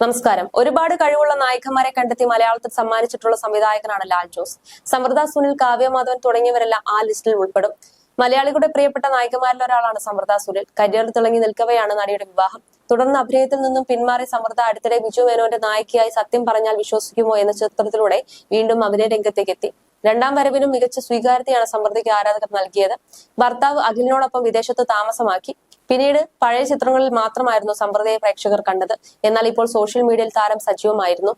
നമസ്കാരം. ഒരുപാട് കഴിവുള്ള നായകന്മാരെ കണ്ടെത്തി മലയാളത്തിൽ സമ്മാനിച്ചിട്ടുള്ള സംവിധായകനാണ് ലാൽ ജോസ്. സമൃദ്ധ സുനിൽ കാവ്യമാധവൻ തുടങ്ങിയവരെല്ലാം ആ ലിസ്റ്റിൽ ഉൾപ്പെടും. മലയാളികളുടെ പ്രിയപ്പെട്ട നായികമാരിൽ ഒരാളാണ് സമൃദ്ധ സുനിൽ. കരിയറിൽ തിളങ്ങി നിൽക്കവെയാണ് നടിയുടെ വിവാഹം. തുടർന്ന് അഭിനയത്തിൽ നിന്നും പിന്മാറി സമൃദ്ധ അടുത്തിടെ ബിജു മേനോന്റെ നായികയായി സത്യം പറഞ്ഞാൽ വിശ്വസിക്കുമോ എന്ന ചിത്രത്തിലൂടെ വീണ്ടും അഭിനയ രംഗത്തേക്ക് എത്തി. രണ്ടാം വരവിനും മികച്ച സ്വീകാര്യതയാണ് സമൃദ്ധിക്ക് ആരാധകർ നൽകിയത്. ഭർത്താവ് അഖിലിനോടൊപ്പം വിദേശത്ത് താമസമാക്കി. പിന്നീട് പഴയ ചിത്രങ്ങളിൽ മാത്രമായിരുന്നു സമൃദ്ധയെ പ്രേക്ഷകർ കണ്ടത്. എന്നാൽ ഇപ്പോൾ സോഷ്യൽ മീഡിയയിൽ താരം സജീവമായിരുന്നു.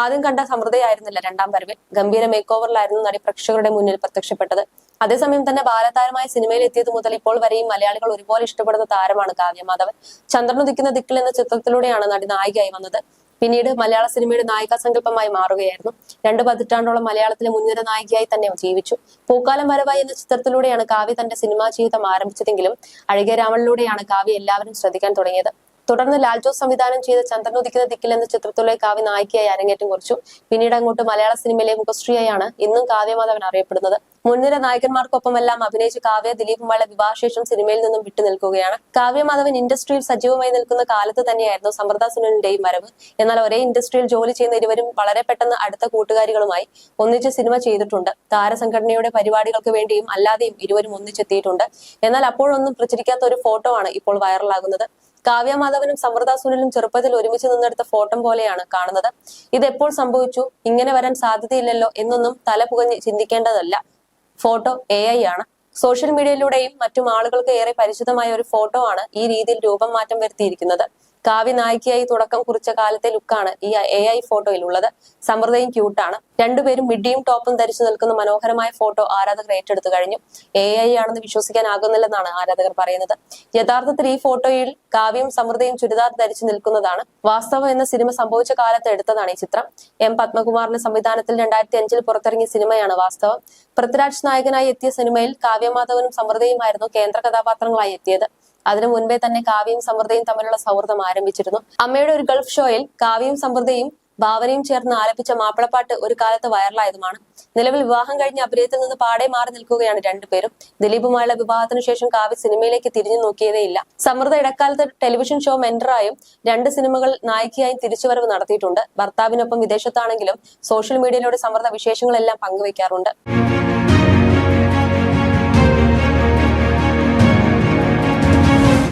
ആദ്യം കണ്ട സമൃദ്ധയായിരുന്നില്ല രണ്ടാം വരവിൽ. ഗംഭീര മേക്ക് ഓവറിലായിരുന്നു നടി പ്രേക്ഷകരുടെ മുന്നിൽ പ്രത്യക്ഷപ്പെട്ടത്. അതേസമയം തന്നെ ബാലതാരമായ സിനിമയിൽ എത്തിയത് മുതൽ ഇപ്പോൾ വരെയും മലയാളികൾ ഒരുപോലെ ഇഷ്ടപ്പെടുന്ന താരമാണ് കാവ്യമാധവൻ. ചന്ദ്രനുദിക്കുന്ന ദിക്കിൽ എന്ന ചിത്രത്തിലൂടെയാണ് നടി നായികയായി വന്നത്. പിന്നീട് മലയാള സിനിമയുടെ നായിക സങ്കല്പമായി മാറുകയായിരുന്നു. രണ്ട് പതിറ്റാണ്ടോളം മലയാളത്തിലെ മുൻനിര നായികയായി തന്നെ ജീവിച്ചു. പൂക്കാലം വരവായി എന്ന ചിത്രത്തിലൂടെയാണ് കാവ്യ തന്റെ സിനിമാ ജീവിതം ആരംഭിച്ചതെങ്കിലും അഴകിയ രാമനിലൂടെയാണ് കാവ്യ എല്ലാവരും ശ്രദ്ധിക്കാൻ തുടങ്ങിയത്. തുടർന്ന് ലാൽജോസ് സംവിധാനം ചെയ്ത ചന്ദ്രനുദിക്കുന്ന ദിക്കിൽ എന്ന ചിത്രത്തിലെ കാവ്യ നായികയായി അരങ്ങേറ്റം കുറിച്ചു. പിന്നീട് അങ്ങോട്ട് മലയാള സിനിമയിലെ മുഖശ്രീയായാണ് ഇന്നും കാവ്യമാധവൻ അറിയപ്പെടുന്നത്. മുൻനിര നായകന്മാർക്കൊപ്പമെല്ലാം അഭിനയിച്ച കാവ്യ ദിലീപുമായുള്ള വിവാഹശേഷം സിനിമയിൽ നിന്നും വിട്ടു നിൽക്കുകയാണ്. കാവ്യമാധവൻ ഇൻഡസ്ട്രിയിൽ സജീവമായി നിൽക്കുന്ന കാലത്ത് തന്നെയായിരുന്നു സമൃദ്ധ സുനിലിന്റെയും വരവ്. എന്നാൽ ഒരേ ഇൻഡസ്ട്രിയിൽ ജോലി ചെയ്യുന്ന ഇരുവരും വളരെ പെട്ടെന്ന് അടുത്ത കൂട്ടുകാരികളുമായി ഒന്നിച്ച് സിനിമ ചെയ്തിട്ടുണ്ട്. താരസംഘടനയുടെ പരിപാടികൾക്ക് വേണ്ടിയും അല്ലാതെയും ഇരുവരും ഒന്നിച്ചെത്തിയിട്ടുണ്ട്. എന്നാൽ അപ്പോഴൊന്നും പ്രചരിക്കാത്ത ഒരു ഫോട്ടോ ആണ് ഇപ്പോൾ വൈറലാകുന്നത്. കാവ്യ മാധവനും സമൃദ്ധ സുനിലും ചെറുപ്പത്തിൽ ഒരുമിച്ച് നിന്നെടുത്ത ഫോട്ടോ പോലെയാണ് കാണുന്നത്. ഇത് എപ്പോൾ സംഭവിച്ചു? ഇങ്ങനെ വരാൻ സാധ്യതയില്ലല്ലോ എന്നൊന്നും തല പുകഞ്ഞ് ചിന്തിക്കേണ്ടതല്ല. ഫോട്ടോ എ ഐ ആണ്. സോഷ്യൽ മീഡിയയിലൂടെയും മറ്റും ആളുകൾക്ക് ഏറെ പരിചിതമായ ഒരു ഫോട്ടോ ആണ് ഈ രീതിയിൽ രൂപം മാറ്റം വരുത്തിയിരിക്കുന്നത്. കാവ്യ നായികയായി തുടക്കം കുറിച്ച കാലത്തെ ലുക്കാണ് ഈ എ ഐ ഫോട്ടോയിൽ ഉള്ളത് സമൃദ്ധയും ക്യൂട്ടാണ്. രണ്ടുപേരും മിഡിയും ടോപ്പും ധരിച്ചു നിൽക്കുന്ന മനോഹരമായ ഫോട്ടോ ആരാധകർ ഏറ്റെടുത്തു കഴിഞ്ഞു. എ ഐ ആണെന്ന് വിശ്വസിക്കാനാകുന്നില്ലെന്നാണ് ആരാധകർ പറയുന്നത്. യഥാർത്ഥത്തിൽ ഈ ഫോട്ടോയിൽ കാവ്യം സമൃദ്ധയും ചുരിദാർ ധരിച്ചു നിൽക്കുന്നതാണ്. വാസ്തവം എന്ന സിനിമ സംഭവിച്ച കാലത്ത് എടുത്തതാണ് ഈ ചിത്രം. എം പത്മകുമാറിന്റെ സംവിധാനത്തിൽ രണ്ടായിരത്തി അഞ്ചിൽ പുറത്തിറങ്ങിയ സിനിമയാണ് വാസ്തവം. പൃഥ്വിരാജ് നായകനായി എത്തിയ സിനിമയിൽ കാവ്യമാധവനും സമൃദ്ധയുമായിരുന്നു കേന്ദ്ര കഥാപാത്രങ്ങളായി എത്തിയത്. അതിനു മുൻപേ തന്നെ കാവ്യയും സമൃദ്ധയും തമ്മിലുള്ള സൗഹൃദം ആരംഭിച്ചിരുന്നു. അമ്മയുടെ ഒരു ഗൾഫ് ഷോയിൽ കാവ്യയും സമൃദ്ധയും ഭാവനയും ചേർന്ന് ആലപിച്ച മാപ്പിളപ്പാട്ട് ഒരു കാലത്ത് വൈറലായതുമാണ്. നിലവിൽ വിവാഹം കഴിഞ്ഞ അഭിനയത്തിൽ നിന്ന് പാടെ മാറി നിൽക്കുകയാണ് രണ്ടുപേരും ദിലീപുമായുള്ള വിവാഹത്തിനു ശേഷം കാവ്യ സിനിമയിലേക്ക് തിരിഞ്ഞു നോക്കിയതേയില്ല സമൃദ്ധ ഇടക്കാലത്ത് ടെലിവിഷൻ ഷോ മെന്ററായും രണ്ട് സിനിമകൾ നായികയായും തിരിച്ചുവരവ് നടത്തിയിട്ടുണ്ട്. ഭർത്താവിനൊപ്പം വിദേശത്താണെങ്കിലും സോഷ്യൽ മീഡിയയിലൂടെ സമൃദ്ധ വിശേഷങ്ങളെല്ലാം പങ്കുവയ്ക്കാറുണ്ട്